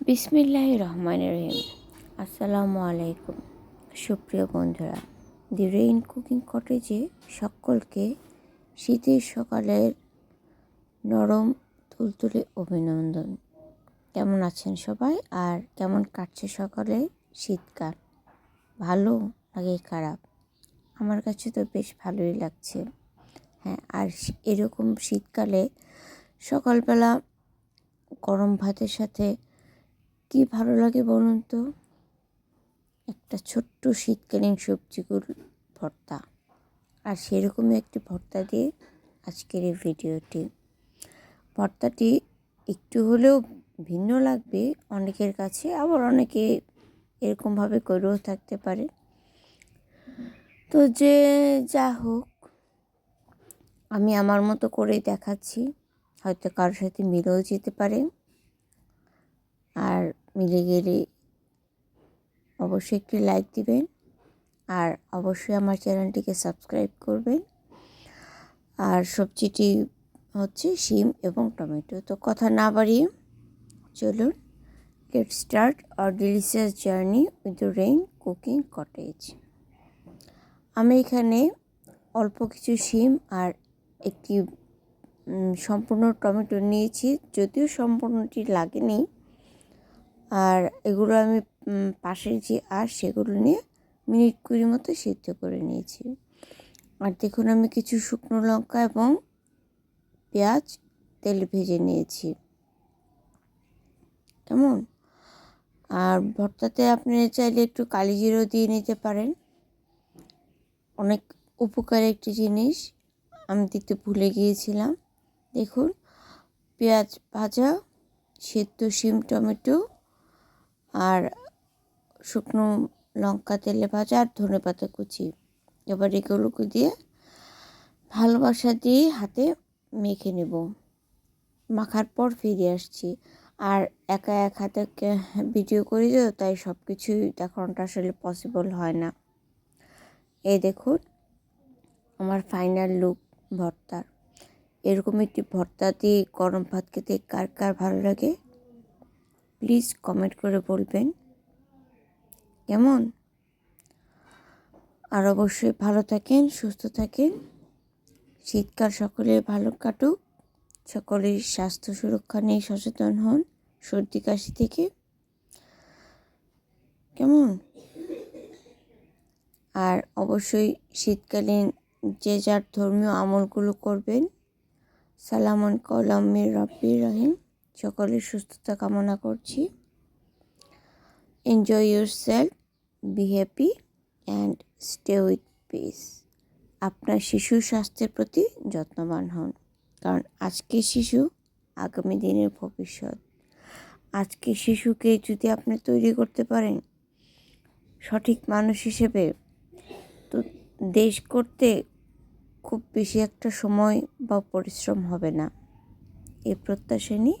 বিসমিল্লাহ রহমান রহিম। আসসালামু আলাইকুম। সুপ্রিয় বন্ধুরা দি রেইন কুকিং কটেজে সকলকে শীতের সকালের নরম, তুলতুলে অভিনন্দন। কেমন আছেন সবাই? আর কেমন কাটছে সকালে? শীতকাল? ভালো নাকি খারাপ? আমার কাছে তো বেশ ভালোই লাগছে। হ্যাঁ আর এরকম শীতকালে সকালবেলা গরম ভাতের সাথে কি ভালো লাগে বলুন তো? একটা ছোট্ট শীতকালীন সবজিগুলো ভর্তা। আর সেরকমই একটি ভর্তা দিয়ে আজকের এই ভিডিওটি। ভর্তাটি একটু হলেও ভিন্ন লাগবে অনেকের কাছে, আবার অনেকে এরকমভাবে করেও থাকতে পারে। তো যে যা হোক, আমি আমার মতো করেই দেখাচ্ছি। হয়তো কারোর সাথে মিলেও যেতে পারে। আর মিলে গেলে অবশ্যই একটি লাইক দিবেন আর অবশ্যই আমার চ্যানেলটিকে সাবস্ক্রাইব করবেন। আর সবজিটি হচ্ছে শিম এবং টমেটো। তো কথা না বাড়িয়ে চলুন let start R delicious journey with the rain cooking cottage আমি এখানে অল্প কিছু শিম আর একটি সম্পূর্ণ টমেটো নিয়েছি। যদিও সম্পূর্ণটি লাগেনি আর এগুলো আমি পাশের যে আর সেগুলো নিয়ে মিনিট কুড়ি মতো সিদ্ধ করে নিয়েছি। আর দেখুন, আমি কিছু শুকনো লঙ্কা এবং পেঁয়াজ, তেল ভেজে নিয়েছি। কেমন? আর ভর্তাতে আপনি চাইলে একটু কালি জিরো দিয়ে নিতে পারেন। অনেক উপকার একটি জিনিস, আমি দিতে ভুলে গিয়েছিলাম। দেখুন, পেঁয়াজ ভাজা, সেদ্ধ, শিম, টমেটো আর শুকনো লঙ্কা, তেলে ভাজা আর ধনে পাতা কুচি। এবার এগুলোকে দিয়ে ভালোবাসা দিয়ে হাতে মেখে নেব। মাখার পর ফিরে আসছি। আর একা এক হাতে ভিডিও করি তো, তাই সব কিছুই দেখানোটা আসলে পসিবল হয় না। এই দেখুন, আমার ফাইনাল লুক ভর্তার। এরকম একটি ভর্তা দিয়ে গরম ভাত খেতে কার কার ভালো লাগে? প্লিজ কমেন্ট করে বলবেন। কেমন? আর অবশ্যই ভালো থাকেন, সুস্থ থাকেন। শীতকাল সকলে ভালো কাটুক, সকলের স্বাস্থ্য সুরক্ষা নিয়ে সচেতন হন সর্দি কাশি থেকে। কেমন? আর অবশ্যই শীতকালীন যে যার ধর্মীয় আমলগুলো করবেন সালামন কলামের রব্বির রহিম। সকলের সুস্থতা কামনা করছি। Enjoy yourself be happy and stay with peace আপনার শিশুর স্বাস্থ্যের প্রতি যত্নবান হন, কারণ আজকে শিশু আগামী দিনের ভবিষ্যৎ। আজকে শিশুকে যদি আপনি তৈরি করতে পারেন, সঠিক মানুষ হিসেবে, তো দেশ করতে খুব বেশি একটা সময় বা পরিশ্রম হবে না। এই প্রত্যাশা নিয়ে